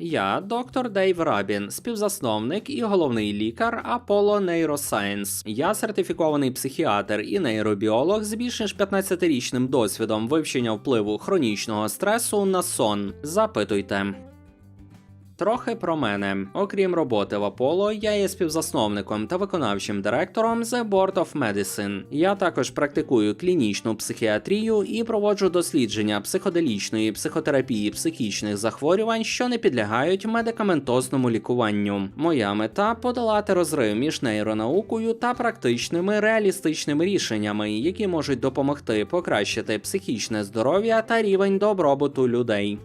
Я доктор Дейв Рабін, співзасновник і головний лікар Apollo Neuroscience. Я сертифікований психіатр і нейробіолог з більш ніж 15-річним досвідом вивчення впливу хронічного стресу на сон. Запитуйте. Трохи про мене. Окрім роботи в Apollo, я є співзасновником та виконавчим директором The Board of Medicine. Я також практикую клінічну психіатрію і проводжу дослідження психоделічної психотерапії психічних захворювань, що не підлягають медикаментозному лікуванню. Моя мета подолати розрив між нейронаукою та практичними реалістичними рішеннями, які можуть допомогти покращити психічне здоров'я та рівень добробуту людей.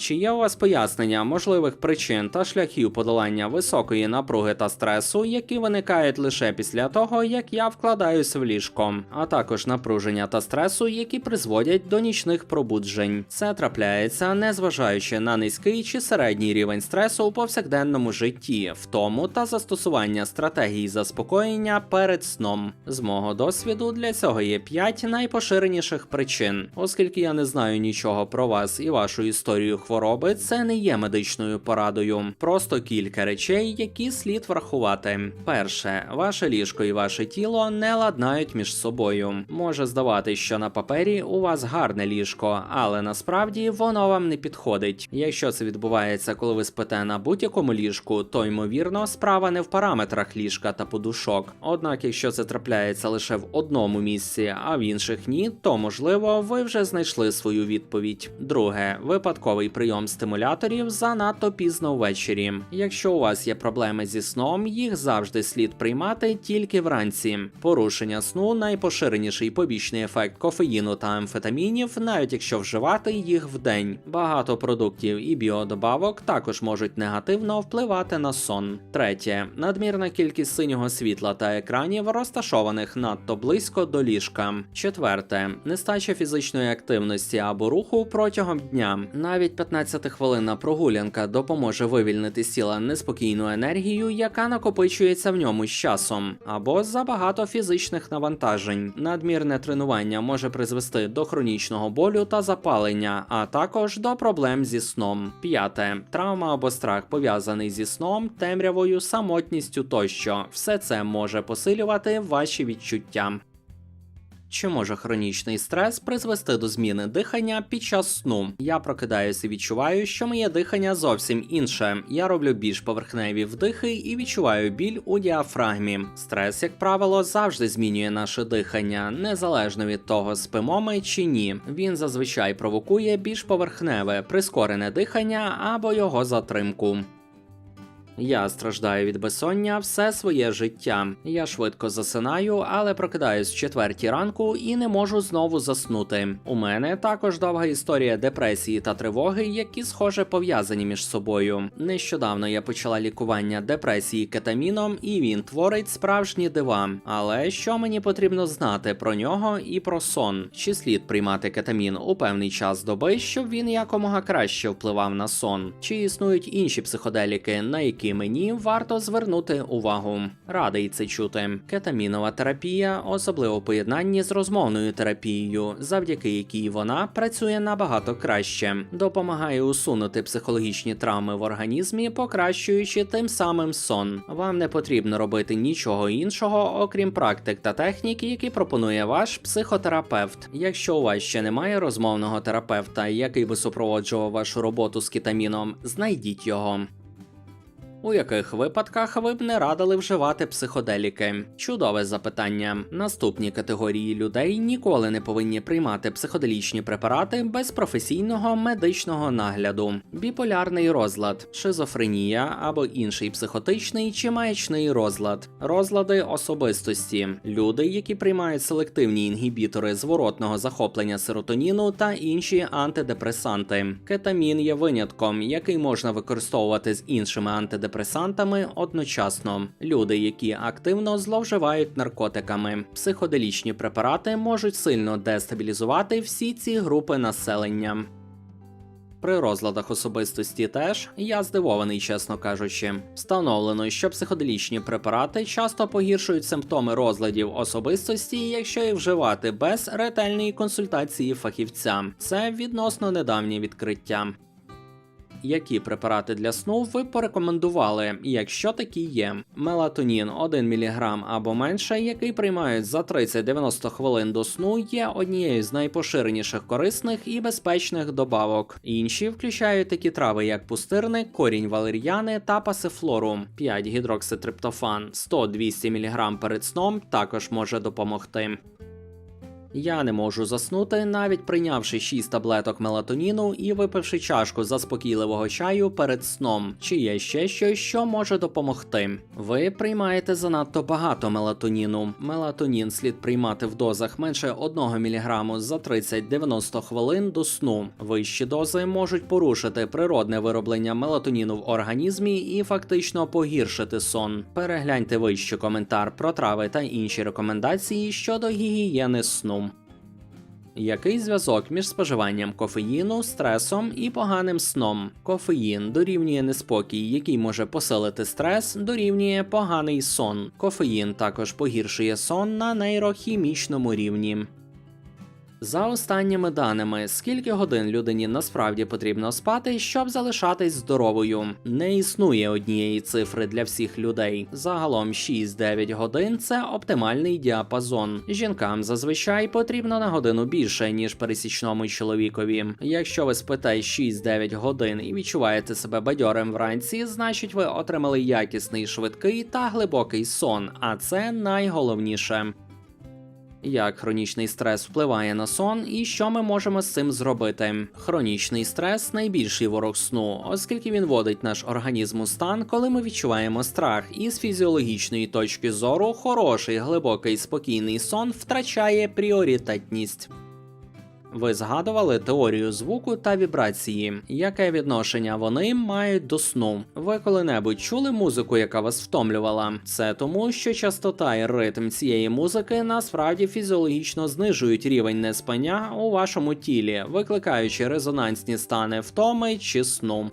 Чи є у вас пояснення можливих причин та шляхів подолання високої напруги та стресу, які виникають лише після того, як я вкладаюсь в ліжко, а також напруження та стресу, які призводять до нічних пробуджень? Це трапляється, незважаючи на низький чи середній рівень стресу у повсякденному житті, втому та застосування стратегій заспокоєння перед сном. З мого досвіду для цього є 5 найпоширеніших причин, оскільки я не знаю нічого про вас і вашу історію хвороби, це не є медичною порадою. Просто кілька речей, які слід врахувати. Перше, ваше ліжко і ваше тіло не ладнають між собою. Може здаватись, що на папері у вас гарне ліжко, але насправді воно вам не підходить. Якщо це відбувається, коли ви спите на будь-якому ліжку, то ймовірно справа не в параметрах ліжка та подушок. Однак, якщо це трапляється лише в одному місці, а в інших ні, то можливо ви вже знайшли свою відповідь. Друге, випадковий прийом стимуляторів занадто пізно ввечері. Якщо у вас є проблеми зі сном, їх завжди слід приймати тільки вранці. Порушення сну найпоширеніший побічний ефект кофеїну та амфетамінів, навіть якщо вживати їх вдень. Багато продуктів і біодобавок також можуть негативно впливати на сон. Третє надмірна кількість синього світла та екранів, розташованих надто близько до ліжка. Четверте нестача фізичної активності або руху протягом дня. Навіть 15-хвилинна прогулянка допоможе вивільнити з тіла неспокійну енергію, яка накопичується в ньому з часом, або забагато фізичних навантажень. Надмірне тренування може призвести до хронічного болю та запалення, а також до проблем зі сном. П'яте травма або страх пов'язаний зі сном, темрявою, самотністю тощо. Все це може посилювати ваші відчуття. Чи може хронічний стрес призвести до зміни дихання під час сну? Я прокидаюся і відчуваю, що моє дихання зовсім інше. Я роблю більш поверхневі вдихи і відчуваю біль у діафрагмі. Стрес, як правило, завжди змінює наше дихання, незалежно від того, спимо ми чи ні. Він зазвичай провокує більш поверхневе, прискорене дихання або його затримку. Я страждаю від безсоння все своє життя. Я швидко засинаю, але прокидаюсь в четвертій ранку і не можу знову заснути. У мене також довга історія депресії та тривоги, які схоже пов'язані між собою. Нещодавно я почала лікування депресії кетаміном, і він творить справжні дива. Але що мені потрібно знати про нього і про сон? Чи слід приймати кетамін у певний час доби, щоб він якомога краще впливав на сон? Чи існують інші психоделіки, на які мені варто звернути увагу. Радий це чути. Кетамінова терапія, особливо в поєднанні з розмовною терапією, завдяки якій вона працює набагато краще, допомагає усунути психологічні травми в організмі, покращуючи тим самим сон. Вам не потрібно робити нічого іншого, окрім практик та технік, які пропонує ваш психотерапевт. Якщо у вас ще немає розмовного терапевта, який би супроводжував вашу роботу з кетаміном, знайдіть його. У яких випадках ви б не радили вживати психоделіки? Чудове запитання. Наступні категорії людей ніколи не повинні приймати психоделічні препарати без професійного медичного нагляду. Біполярний розлад, шизофренія або інший психотичний чи маячний розлад, розлади особистості, люди, які приймають селективні інгібітори зворотного захоплення серотоніну та інші антидепресанти. Кетамін є винятком, який можна використовувати з іншими антидепресантами антидепресантами одночасно. Люди, які активно зловживають наркотиками. Психоделічні препарати можуть сильно дестабілізувати всі ці групи населення. При розладах особистості теж я здивований, чесно кажучи. Встановлено, що психоделічні препарати часто погіршують симптоми розладів особистості, якщо їх вживати без ретельної консультації фахівця. Це відносно недавнє відкриття. Які препарати для сну ви порекомендували, якщо такі є? Мелатонін 1 мг або менше, який приймають за 30-90 хвилин до сну, є однією з найпоширеніших корисних і безпечних добавок. Інші включають такі трави, як пустирник, корінь валер'яни та пасифлору. 5 гідрокситриптофан 100-200 мг перед сном також може допомогти. Я не можу заснути, навіть прийнявши 6 таблеток мелатоніну і випивши чашку заспокійливого чаю перед сном. Чи є ще щось, що може допомогти? Ви приймаєте занадто багато мелатоніну. Мелатонін слід приймати в дозах менше 1 мг за 30-90 хвилин до сну. Вищі дози можуть порушити природне вироблення мелатоніну в організмі і фактично погіршити сон. Перегляньте вище коментар про трави та інші рекомендації щодо гігієни сну. Який зв'язок між споживанням кофеїну, стресом і поганим сном? Кофеїн дорівнює неспокій, який може посилити стрес, дорівнює поганий сон. Кофеїн також погіршує сон на нейрохімічному рівні. За останніми даними, скільки годин людині насправді потрібно спати, щоб залишатись здоровою? Не існує однієї цифри для всіх людей. Загалом 6-9 годин це оптимальний діапазон. Жінкам зазвичай потрібно на годину більше, ніж пересічному чоловікові. Якщо ви спите 6-9 годин і відчуваєте себе бадьорим вранці, значить ви отримали якісний, швидкий та глибокий сон, а це найголовніше. Як хронічний стрес впливає на сон і що ми можемо з цим зробити? Хронічний стрес найбільший ворог сну, оскільки він вводить наш організм у стан, коли ми відчуваємо страх, і з фізіологічної точки зору хороший, глибокий, спокійний сон втрачає пріоритетність. Ви згадували теорію звуку та вібрації. Яке відношення вони мають до сну? Ви коли-небудь чули музику, яка вас втомлювала? Це тому, що частота і ритм цієї музики насправді фізіологічно знижують рівень неспання у вашому тілі, викликаючи резонансні стани втоми чи сну.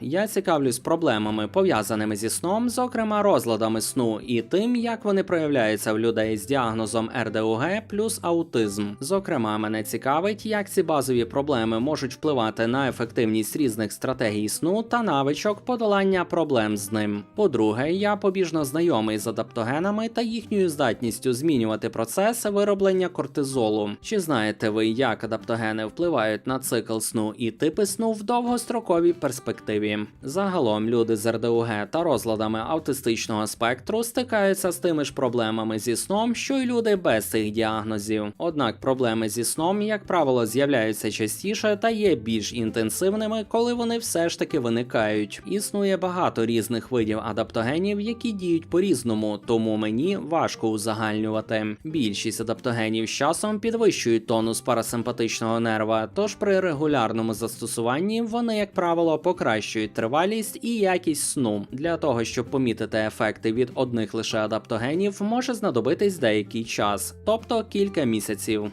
Я цікавлюсь проблемами, пов'язаними зі сном, зокрема розладами сну, і тим, як вони проявляються в людей з діагнозом РДУГ плюс аутизм. Зокрема, мене цікавить, як ці базові проблеми можуть впливати на ефективність різних стратегій сну та навичок подолання проблем з ним. По-друге, я побіжно знайомий з адаптогенами та їхньою здатністю змінювати процес вироблення кортизолу. Чи знаєте ви, як адаптогени впливають на цикл сну і типи сну в довгостроковій перспективі? Загалом люди з РДУГ та розладами аутистичного спектру стикаються з тими ж проблемами зі сном, що й люди без цих діагнозів. Однак проблеми зі сном, як правило, з'являються частіше та є більш інтенсивними, коли вони все ж таки виникають. Існує багато різних видів адаптогенів, які діють по-різному, тому мені важко узагальнювати. Більшість адаптогенів з часом підвищують тонус парасимпатичного нерва, тож при регулярному застосуванні вони, як правило, покращують тривалість і якість сну. Для того, щоб помітити ефекти від одних лише адаптогенів, може знадобитись деякий час, тобто кілька місяців.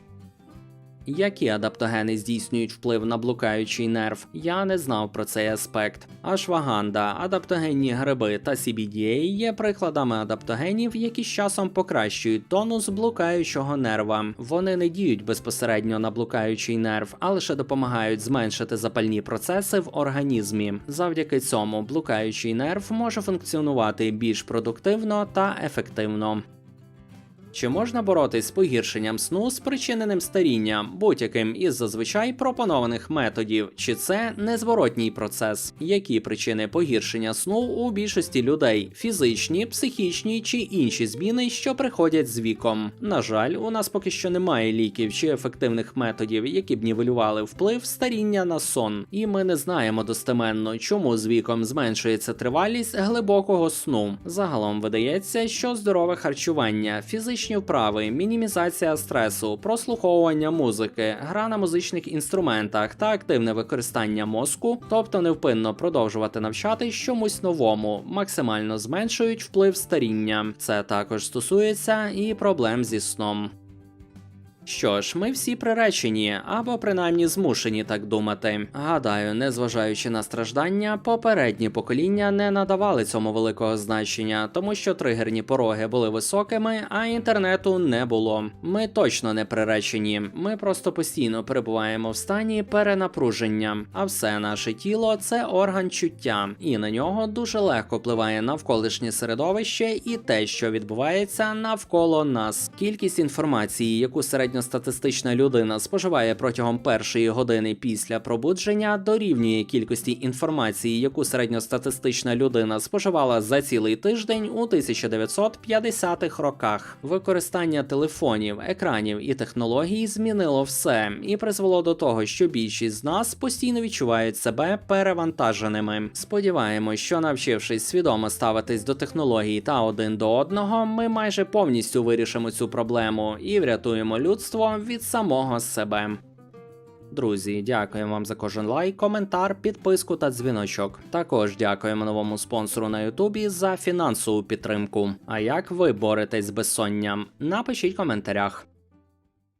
Які адаптогени здійснюють вплив на блукаючий нерв? Я не знав про цей аспект. Ашваганда, адаптогенні гриби та CBDA є прикладами адаптогенів, які з часом покращують тонус блукаючого нерва. Вони не діють безпосередньо на блукаючий нерв, а лише допомагають зменшити запальні процеси в організмі. Завдяки цьому блукаючий нерв може функціонувати більш продуктивно та ефективно. Чи можна боротись з погіршенням сну, спричиненим старінням, будь-яким із зазвичай пропонованих методів, чи це незворотній процес? Які причини погіршення сну у більшості людей фізичні, психічні чи інші зміни, що приходять з віком? На жаль, у нас поки що немає ліків чи ефективних методів, які б нівелювали вплив старіння на сон, і ми не знаємо достеменно, чому з віком зменшується тривалість глибокого сну. Загалом видається, що здорове харчування, фізичні фізичні вправи, мінімізація стресу, прослуховування музики, гра на музичних інструментах та активне використання мозку, тобто невпинно продовжувати навчатись чомусь новому, максимально зменшують вплив старіння. Це також стосується і проблем зі сном. Що ж, ми всі приречені, або принаймні змушені так думати. Гадаю, незважаючи на страждання, попередні покоління не надавали цьому великого значення, тому що тригерні пороги були високими, а інтернету не було. Ми точно не приречені. Ми просто постійно перебуваємо в стані перенапруження, а все наше тіло це орган чуття, і на нього дуже легко впливає навколишнє середовище і те, що відбувається навколо нас. Кількість інформації, яку середньостатистична людина споживає протягом першої години після пробудження, дорівнює кількості інформації, яку середньостатистична людина споживала за цілий тиждень у 1950-х роках. Використання телефонів, екранів і технологій змінило все і призвело до того, що більшість з нас постійно відчувають себе перевантаженими. Сподіваємось, що навчившись свідомо ставитись до технологій та один до одного, ми майже повністю вирішимо цю проблему і врятуємо людство від самого себе. Друзі, дякуємо вам за кожен лайк, коментар, підписку та дзвіночок. Також дякуємо новому спонсору на Ютубі за фінансову підтримку. А як ви боретесь з безсонням? Напишіть в коментарях.